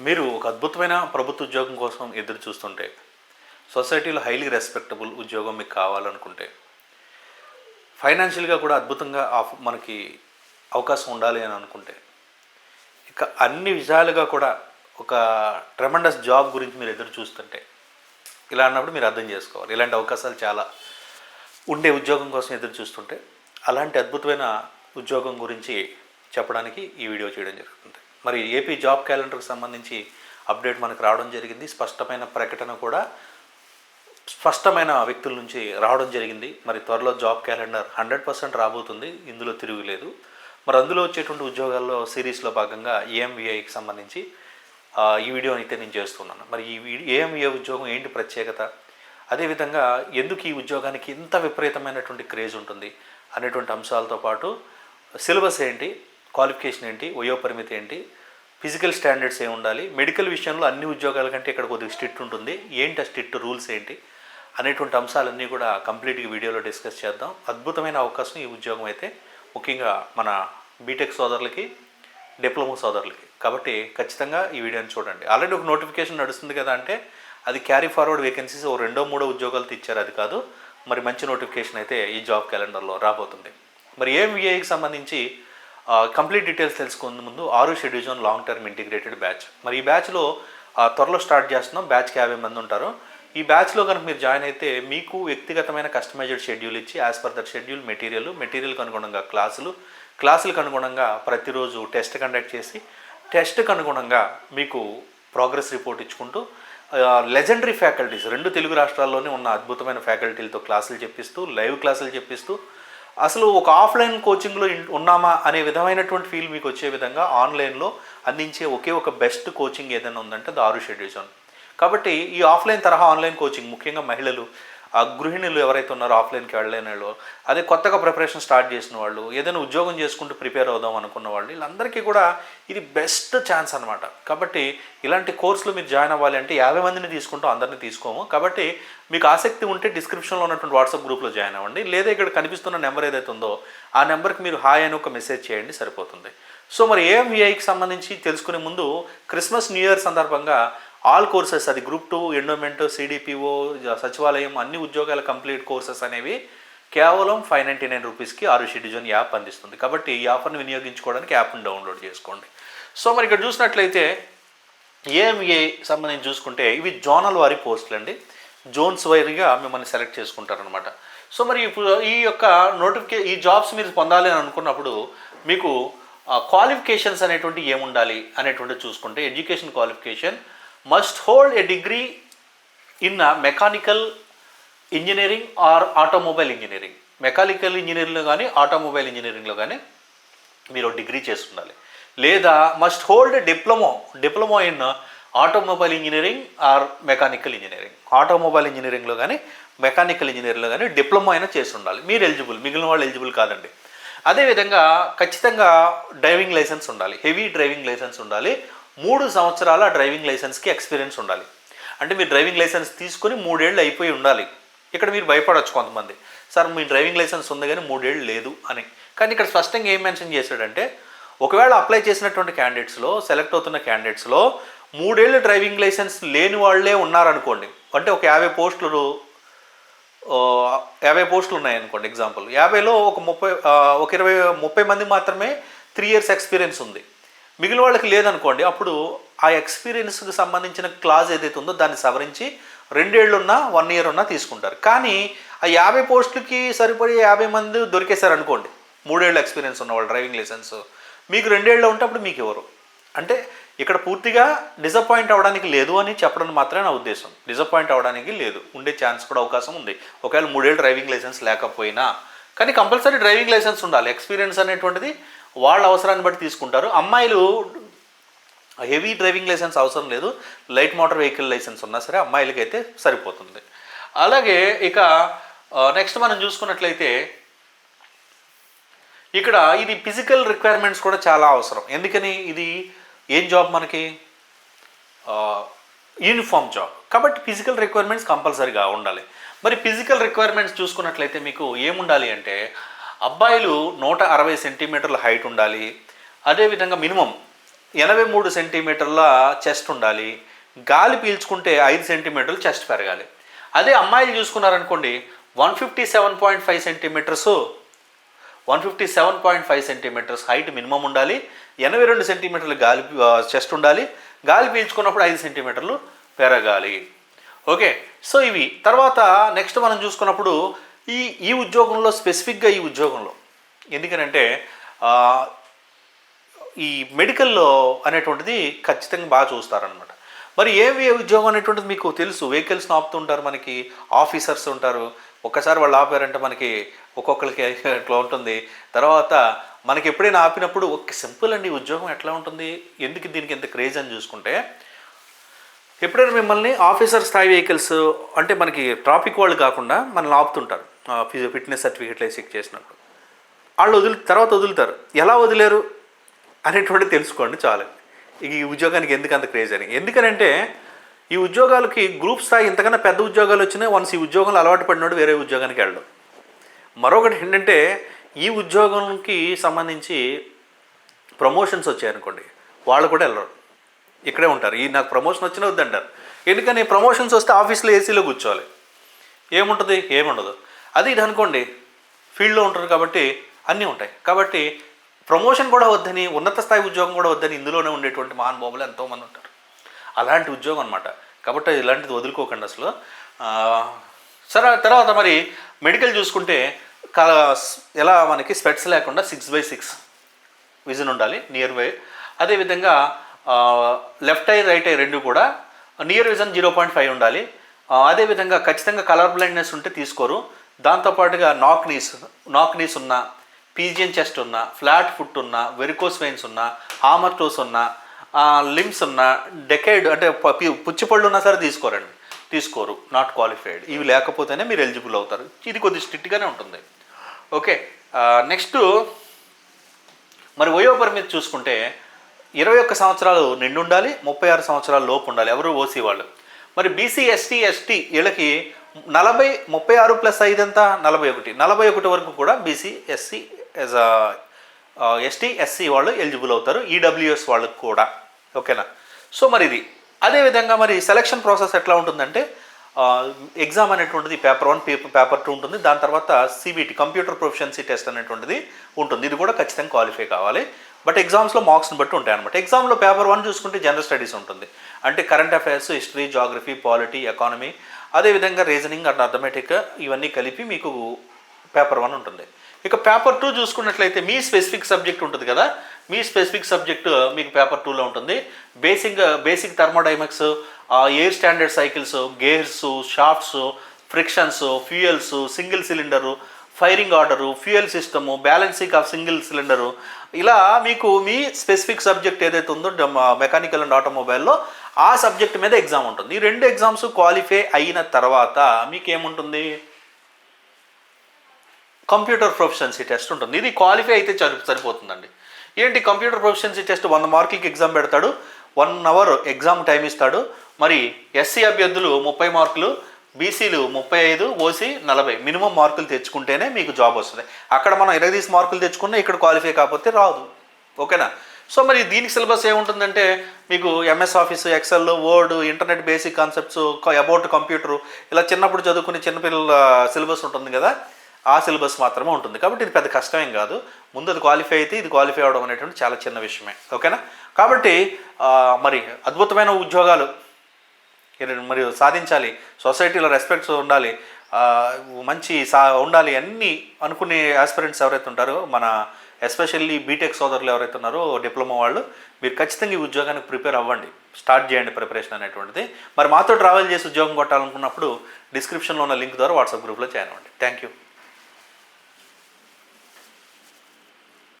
మీరు ఒక అద్భుతమైన ప్రభుత్వ ఉద్యోగం కోసం ఎదురు చూస్తుంటే సొసైటీలో హైలీ రెస్పెక్టబుల్ ఉద్యోగం మీకు కావాలనుకుంటే ఫైనాన్షియల్గా కూడా అద్భుతంగా ఆఫ్ మనకి అవకాశం ఉండాలి అని అనుకుంటే ఇక అన్ని విషయాలుగా కూడా ఒక ట్రెమండస్ జాబ్ గురించి మీరు ఎదురు చూస్తుంటే ఇలా అన్నప్పుడు మీరు అర్థం చేసుకోవాలి. ఇలాంటి అవకాశాలు చాలా ఉండే ఉద్యోగం కోసం ఎదురు చూస్తుంటే అలాంటి అద్భుతమైన ఉద్యోగం గురించి చెప్పడానికి ఈ వీడియో చేయడం జరుగుతుంది. మరి ఏపీ జాబ్ క్యాలెండర్కి సంబంధించి అప్డేట్ మనకు రావడం జరిగింది. స్పష్టమైన ప్రకటన కూడా స్పష్టమైన వ్యక్తుల నుంచి రావడం జరిగింది. మరి త్వరలో జాబ్ క్యాలెండర్ హండ్రెడ్ పర్సెంట్ రాబోతుంది. ఇందులో తిరుగులేదు. మరి అందులో వచ్చేటువంటి ఉద్యోగాల్లో సిరీస్లో భాగంగా ఏఎంవిఐకి సంబంధించి ఈ వీడియో అయితే నేను చేస్తున్నాను. మరి ఈ వీడియో ఏఎంవిఐ ఉద్యోగం ఏంటి ప్రత్యేకత? అదేవిధంగా ఎందుకు ఈ ఉద్యోగానికి ఇంత విపరీతమైనటువంటి క్రేజ్ ఉంటుంది అనేటువంటి అంశాలతో పాటు సిలబస్ ఏంటి? క్వాలిఫికేషన్ ఏంటి వయోపరిమితి ఏంటి ఫిజికల్ స్టాండర్డ్స్ ఏమి ఉండాలి మెడికల్ విషయంలో అన్ని ఉద్యోగాల కంటే ఇక్కడ కొద్దిగా స్ట్రిక్ట్ ఉంటుంది. ఏంటి ఆ స్ట్రిక్ట్ రూల్స్ ఏంటి అనేటువంటి అంశాలన్నీ కూడా కంప్లీట్గా వీడియోలో డిస్కస్ చేద్దాం. అద్భుతమైన అవకాశం ఈ ఉద్యోగం అయితే ముఖ్యంగా మన బీటెక్ సోదరులకి డిప్లొమా సోదరులకి. కాబట్టి ఖచ్చితంగా ఈ వీడియోని చూడండి. ఆల్రెడీ ఒక నోటిఫికేషన్ నడుస్తుంది కదా అంటే అది క్యారీ ఫార్వర్డ్ వేకెన్సీస్ ఓ రెండో మూడో ఉద్యోగాలు ఇచ్చారు అది కాదు. మరి మంచి నోటిఫికేషన్ అయితే ఈ జాబ్ క్యాలెండర్లో రాబోతుంది. మరి ఏఎంవిఐకి సంబంధించి కంప్లీట్ డీటెయిల్స్ తెలుసుకునే ముందు ఆరు schedule zone long term integrated batch మరి ఈ బ్యాచ్లో త్వరలో స్టార్ట్ చేస్తున్నాం బ్యాచ్కి యాభై మంది ఉంటారు. ఈ బ్యాచ్లో కనుక మీరు జాయిన్ అయితే మీకు వ్యక్తిగతమైన కస్టమైజ్డ్ షెడ్యూల్ ఇచ్చి as per that schedule material మెటీరియల్కి అనుగుణంగా క్లాసులు క్లాసులకు అనుగుణంగా ప్రతిరోజు టెస్ట్ కండక్ట్ చేసి టెస్ట్కి అనుగుణంగా మీకు ప్రోగ్రెస్ రిపోర్ట్ ఇచ్చుకుంటూ లెజెండరీ ఫ్యాకల్టీస్ రెండు తెలుగు రాష్ట్రాల్లోనే ఉన్న అద్భుతమైన ఫ్యాకల్టీలతో క్లాసులు చెప్పిస్తూ లైవ్ క్లాసులు చెప్పిస్తూ అసలు ఒక ఆఫ్లైన్ కోచింగ్లో ఉన్నామా అనే విధమైనటువంటి ఫీల్ మీకు వచ్చే విధంగా ఆన్లైన్లో అందించే ఒకే ఒక బెస్ట్ కోచింగ్ ఏదైనా ఉందంటే దారు షెడ్యూజోన్ కాబట్టి ఈ ఆఫ్లైన్ తరహా ఆన్లైన్ కోచింగ్ ముఖ్యంగా మహిళలు ఆ గృహిణులు ఎవరైతే ఉన్నారో ఆఫ్లైన్కి వెళ్ళలేని వాళ్ళు అదే కొత్తగా ప్రిపరేషన్ స్టార్ట్ చేసిన వాళ్ళు ఏదైనా ఉద్యోగం చేసుకుంటూ ప్రిపేర్ అవుదాం అనుకున్న వాళ్ళు వీళ్ళందరికీ కూడా ఇది బెస్ట్ ఛాన్స్ అనమాట కాబట్టి ఇలాంటి కోర్సులు మీరు జాయిన్ అవ్వాలి అంటే యాభై మందిని తీసుకుంటాం అందరినీ తీసుకోము. కాబట్టి మీకు ఆసక్తి ఉంటే డిస్క్రిప్షన్లో ఉన్నటువంటి వాట్సాప్ గ్రూప్లో జాయిన్ అవ్వండి. లేదా ఇక్కడ కనిపిస్తున్న నెంబర్ ఏదైతే ఉందో ఆ నెంబర్కి మీరు హాయ్ అని ఒక మెసేజ్ చేయండి సరిపోతుంది. సో మరి ఏఎంవిఐకి సంబంధించి తెలుసుకునే ముందు క్రిస్మస్ న్యూ ఇయర్ సందర్భంగా ఆల్ కోర్సెస్ అది గ్రూప్ టూ ఎండోమెంట్ సిడిపిఓ సచివాలయం అన్ని ఉద్యోగాల కంప్లీట్ కోర్సెస్ అనేవి కేవలం ఫైవ్ నైంటీ నైన్ రూపీస్కి ఆరు డిజోన్ యాప్ అందిస్తుంది. కాబట్టి ఈ ఆఫర్ని వినియోగించుకోవడానికి యాప్ని డౌన్లోడ్ చేసుకోండి. సో మరి ఇక్కడ చూసినట్లయితే ఏఎంఏ సంబంధించి చూసుకుంటే ఇవి జోనల్ వారి పోస్టులు అండి. జోన్స్ వైర్గా మిమ్మల్ని సెలెక్ట్ చేసుకుంటారనమాట సో మరి ఇప్పుడు ఈ యొక్క నోటిఫికే ఈ జాబ్స్ మీరు పొందాలి అని అనుకున్నప్పుడు మీకు క్వాలిఫికేషన్స్ అనేటువంటి ఏముండాలి అనేటువంటి చూసుకుంటే education qualification must hold a degree in mechanical engineering or automobile engineering mechanical ఇంజనీరింగ్లో కానీ ఆటోమొబైల్ ఇంజనీరింగ్లో కానీ మీరు డిగ్రీ చేసి ఉండాలి. లేదా must hold diploma diploma in automobile engineering or mechanical engineering automobile ఇంజనీరింగ్లో కానీ మెకానికల్ ఇంజనీరింగ్లో కానీ డిప్లొమా అయినా చేసి ఉండాలి. మీరు ఎలిజిబుల్ మిగిలిన వాళ్ళు ఎలిజిబుల్ కాదండి. అదేవిధంగా ఖచ్చితంగా డ్రైవింగ్ లైసెన్స్ ఉండాలి. హెవీ డ్రైవింగ్ లైసెన్స్ ఉండాలి. మూడు సంవత్సరాల డ్రైవింగ్ లైసెన్స్కి ఎక్స్పీరియన్స్ ఉండాలి. అంటే మీరు డ్రైవింగ్ లైసెన్స్ తీసుకుని మూడేళ్ళు అయిపోయి ఉండాలి. ఇక్కడ మీరు భయపడవచ్చు కొంతమంది. సార్ మీ డ్రైవింగ్ లైసెన్స్ ఉంది కానీ మూడేళ్ళు లేదు అని. కానీ ఇక్కడ స్పష్టంగా ఏం మెన్షన్ చేశాడంటే ఒకవేళ అప్లై చేసినటువంటి క్యాండిడేట్స్లో సెలెక్ట్ అవుతున్న క్యాండిడేట్స్లో మూడేళ్ళు డ్రైవింగ్ లైసెన్స్ లేని వాళ్ళే ఉన్నారనుకోండి. అంటే ఒక యాభై పోస్టులు యాభై పోస్టులు ఉన్నాయనుకోండి ఎగ్జాంపుల్. యాభైలో ఒక ముప్పై ఒక ఇరవై ముప్పై మంది మాత్రమే త్రీ ఇయర్స్ ఎక్స్పీరియన్స్ ఉంది. మిగిలిన వాళ్ళకి లేదనుకోండి అప్పుడు ఆ ఎక్స్పీరియన్స్కి సంబంధించిన క్లాజ్ ఏదైతే ఉందో దాన్ని సవరించి రెండేళ్ళున్నా వన్ ఇయర్ ఉన్నా తీసుకుంటారు. కానీ ఆ యాభై పోస్టులకి సరిపడే యాభై మంది దొరికేశారు అనుకోండి మూడేళ్ళు ఎక్స్పీరియన్స్ ఉన్నవాళ్ళు డ్రైవింగ్ లైసెన్స్ మీకు రెండేళ్ళు ఉంటే అప్పుడు మీకు ఎవరు? అంటే ఇక్కడ పూర్తిగా డిసప్పాయింట్ అవ్వడానికి లేదు అని చెప్పడం మాత్రమే నా ఉద్దేశం. డిసప్పాయింట్ అవ్వడానికి లేదు. ఉండే ఛాన్స్ కూడా అవకాశం ఉంది. ఒకవేళ మూడేళ్ళు డ్రైవింగ్ లైసెన్స్ లేకపోయినా. కానీ కంపల్సరీ డ్రైవింగ్ లైసెన్స్ ఉండాలి. ఎక్స్పీరియన్స్ అనేటువంటిది వాళ్ళ అవసరాన్ని బట్టి తీసుకుంటారు. అమ్మాయిలు హెవీ డ్రైవింగ్ లైసెన్స్ అవసరం లేదు. లైట్ మోటార్ వెహికల్ లైసెన్స్ ఉన్నా సరే అమ్మాయిలకి అయితే సరిపోతుంది. అలాగే ఇక నెక్స్ట్ మనం చూసుకున్నట్లయితే ఇక్కడ ఇది ఫిజికల్ రిక్వైర్మెంట్స్ కూడా చాలా అవసరం. ఎందుకని? ఇది ఏం జాబ్ మనకి? Uniform job. కాబట్టి ఫిజికల్ రిక్వైర్మెంట్స్ కంపల్సరీగా ఉండాలి. మరి ఫిజికల్ రిక్వైర్మెంట్స్ చూసుకున్నట్లయితే మీకు ఏముండాలి అంటే అబ్బాయిలు నూట అరవై సెంటీమీటర్ల హైట్ ఉండాలి. అదేవిధంగా మినిమం ఎనభై మూడు సెంటీమీటర్ల చెస్ట్ ఉండాలి. గాలి పీల్చుకుంటే ఐదు సెంటీమీటర్లు చెస్ట్ పెరగాలి. అదే అమ్మాయిలు చూసుకున్నారనుకోండి one fifty seven point five centimetres one fifty seven point five centimetres height minimum ఉండాలి. ఎనభై రెండు సెంటీమీటర్లు గాలి చెస్ట్ ఉండాలి. గాలి పీల్చుకున్నప్పుడు ఐదు సెంటీమీటర్లు పెరగాలి. ఓకే. సో ఇవి. తర్వాత నెక్స్ట్ మనం చూసుకున్నప్పుడు ఈ ఈ ఉద్యోగంలో స్పెసిఫిక్గా ఈ ఉద్యోగంలో ఎందుకనంటే ఈ మెడికల్లో అనేటువంటిది ఖచ్చితంగా బాగా చూస్తారనమాట మరి ఏవి ఉద్యోగం అనేటువంటిది మీకు తెలుసు? వెహికల్స్ ఆపుతుంటారు మనకి ఆఫీసర్స్ ఉంటారు. ఒక్కసారి వాళ్ళు ఆపారంటే మనకి ఒక్కొక్కరికి ఎట్లా ఉంటుంది. తర్వాత మనకి ఎప్పుడైనా ఆపినప్పుడు ఒక సింపుల్ అండి ఉద్యోగం ఎట్లా ఉంటుంది? ఎందుకు దీనికి ఎంత క్రేజ్ అని చూసుకుంటే ఎప్పుడైనా మిమ్మల్ని ఆఫీసర్ స్థాయి వెహికల్స్ అంటే మనకి ట్రాఫిక్ వాళ్ళు కాకుండా మనల్ని ఆపుతుంటారు. ఫిట్నెస్ సర్టిఫికేట్లు చెక్ చేసినప్పుడు. వాళ్ళు వదిలి తర్వాత వదులుతారు. ఎలా వదిలేరు? అనేటువంటి తెలుసుకోండి చాలు. ఈ ఉద్యోగానికి ఎందుకు అంత క్రేజ్ అని. ఎందుకనంటే ఈ ఉద్యోగాలకి గ్రూప్ స్థాయి ఇంతకన్నా పెద్ద ఉద్యోగాలు వచ్చినాయి వన్స్ ఈ ఉద్యోగంలో అలవాటు పడినోడు వేరే ఉద్యోగానికి వెళ్ళడం. మరొకటి ఏంటంటే ఈ ఉద్యోగంకి సంబంధించి ప్రమోషన్స్ వచ్చాయనుకోండి వాళ్ళు కూడా వెళ్ళరు. ఇక్కడే ఉంటారు. ఈ నాకు ప్రమోషన్ వచ్చినా వద్దంటారు. ఎందుకని? ప్రమోషన్స్ వస్తే ఆఫీస్లో ఏసీలో కూర్చోవాలి. ఏముంటుంది? ఏముండదు. అది ఇది అనుకోండి ఫీల్డ్లో ఉంటారు కాబట్టి అన్నీ ఉంటాయి. కాబట్టి ప్రమోషన్ కూడా వద్దని ఉన్నత స్థాయి ఉద్యోగం కూడా వద్దని ఇందులోనే ఉండేటువంటి మహానుభావులు ఎంతోమంది ఉంటారు. అలాంటి ఉద్యోగం అనమాట కాబట్టి ఇలాంటిది వదులుకోకండి అసలు. సరే తర్వాత మరి మెడికల్ చూసుకుంటే క- ఎలా మనకి స్పెట్స్ లేకుండా సిక్స్ బై సిక్స్ విజన్ ఉండాలి నియర్ బై అదేవిధంగా లెఫ్ట్ ఐ రైట్ ఐ రెండు కూడా near vision zero point five ఉండాలి. అదేవిధంగా ఖచ్చితంగా కలర్ బ్లైండ్నెస్ ఉంటే తీసుకోరు. దాంతోపాటుగా నాక్ నీస్ నాక్ నీస్ ఉన్న పీజియన్ చెస్ట్ ఉన్న ఫ్లాట్ ఫుట్ ఉన్న వెరికోస్ వెయిన్స్ ఉన్న ఆమర్టోస్ ఉన్న లిమ్స్ ఉన్న డెకైడ్ అంటే ప- పి- పుచ్చిపళ్ళు ఉన్నా సరే తీసుకోరండి. తీసుకోరు నాట్ క్వాలిఫైడ్ ఇవి లేకపోతేనే మీరు ఎలిజిబుల్ అవుతారు. ఇది కొద్దిగా స్ట్రిక్ట్గానే ఉంటుంది. ఓకే నెక్స్ట్ మరి వయోపరిమితి చూసుకుంటే ఇరవై ఒక్క సంవత్సరాలు నిండు ఉండాలి ముప్పై ఆరు సంవత్సరాల లోపు ఉండాలి. ఎవరు ఓసీ వాళ్ళు? మరి బీసీ ఎస్టీ ఎస్టీ వీళ్ళకి నలభై ముప్పై ఆరు ప్లస్ ఐదు ఎంత? నలభై ఒకటి. నలభై ఒకటి వరకు కూడా BC SC as ST SC వాళ్ళు ఎలిజిబుల్ అవుతారు ఈడబ్ల్యూఎస్ వాళ్ళకు కూడా. ఓకేనా? సో మరి ఇది అదేవిధంగా మరి సెలక్షన్ ప్రాసెస్ ఎట్లా ఉంటుందంటే ఎగ్జామ్ అనేటువంటిది paper one paper paper two ఉంటుంది. దాని తర్వాత సిబిటి కంప్యూటర్ ప్రొఫిషియన్సీ టెస్ట్ అనేటువంటిది ఉంటుంది. ఇది కూడా ఖచ్చితంగా క్వాలిఫై కావాలి. బట్ ఎగ్జామ్స్లో మార్క్స్ని బట్టి ఉంటాయి అనమాట ఎగ్జామ్లో పేపర్ వన్ చూసుకుంటే జనరల్ స్టడీస్ ఉంటుంది. అంటే current affairs history geography polity economy అదేవిధంగా రీజనింగ్ అండ్ అథమెటిక్ ఇవన్నీ కలిపి మీకు పేపర్ వన్ ఉంటుంది. ఇక పేపర్ టూ చూసుకున్నట్లయితే మీ స్పెసిఫిక్ సబ్జెక్ట్ ఉంటుంది కదా? మీ స్పెసిఫిక్ సబ్జెక్ట్ మీకు పేపర్ టూలో ఉంటుంది. Basic basic thermodynamics air standard cycles gears shafts frictions fuels single cylinder firing order fuel system balancing of single cylinder ఇలా మీకు మీ స్పెసిఫిక్ సబ్జెక్ట్ ఏదైతే ఉందో మెకానికల్ అండ్ ఆటోమొబైల్లో ఆ సబ్జెక్ట్ మీద ఎగ్జామ్ ఉంటుంది. ఈ రెండు ఎగ్జామ్స్ క్వాలిఫై అయిన తర్వాత మీకు ఏముంటుంది కంప్యూటర్ ప్రొఫిషియన్సీ టెస్ట్ ఉంటుంది. ఇది క్వాలిఫై అయితే సరి సరిపోతుందండి. ఏంటి కంప్యూటర్ ప్రొఫిషియన్సీ టెస్ట్ వంద మార్కులకి ఎగ్జామ్ పెడతాడు? వన్ అవర్ ఎగ్జామ్ టైం ఇస్తాడు. మరి ఎస్సీ అభ్యర్థులు ముప్పై మార్కులు బీసీలు ముప్పై ఐదు ఓసీ నలభై. మినిమం మార్కులు తెచ్చుకుంటేనే మీకు జాబ్ వస్తుంది. అక్కడ మనం ఇరవై తీసి మార్కులు తెచ్చుకున్నా ఇక్కడ క్వాలిఫై కాకపోతే రాదు. ఓకేనా? సో మరి దీనికి సిలబస్ ఏముంటుందంటే మీకు MS office excel word internet basic concepts about computer ఇలా చిన్నప్పుడు చదువుకునే చిన్నపిల్లల సిలబస్ ఉంటుంది కదా ఆ సిలబస్ మాత్రమే ఉంటుంది. కాబట్టి ఇది పెద్ద కష్టమేం కాదు. ముందు అది క్వాలిఫై అయితే ఇది క్వాలిఫై అవడం అనేటువంటి చాలా చిన్న విషయమే. ఓకేనా? కాబట్టి మరి అద్భుతమైన ఉద్యోగాలు. ఇర- మరియు సాధించాలి. సొసైటీలో రెస్పెక్ట్స్ ఉండాలి. మంచి సా ఉండాలి అన్ని అనుకునే ఆస్పిరెంట్స్ ఎవరైతే ఉంటారో మన ఎస్పెషల్లీ బీటెక్ సోదరులు ఎవరైతే ఉన్నారో డిప్లొమా వాళ్ళు మీరు ఖచ్చితంగా ఈ ఉద్యోగానికి ప్రిపేర్ అవ్వండి. స్టార్ట్ చేయండి ప్రిపరేషన్ అనేటువంటిది. మరి మాతో ట్రావెల్ చేసి ఉద్యోగం కొట్టాలనుకున్నప్పుడు డిస్క్రిప్షన్లో ఉన్న లింక్ ద్వారా వాట్సాప్ గ్రూప్లో జాయిన్ థ్యాంక్ యూ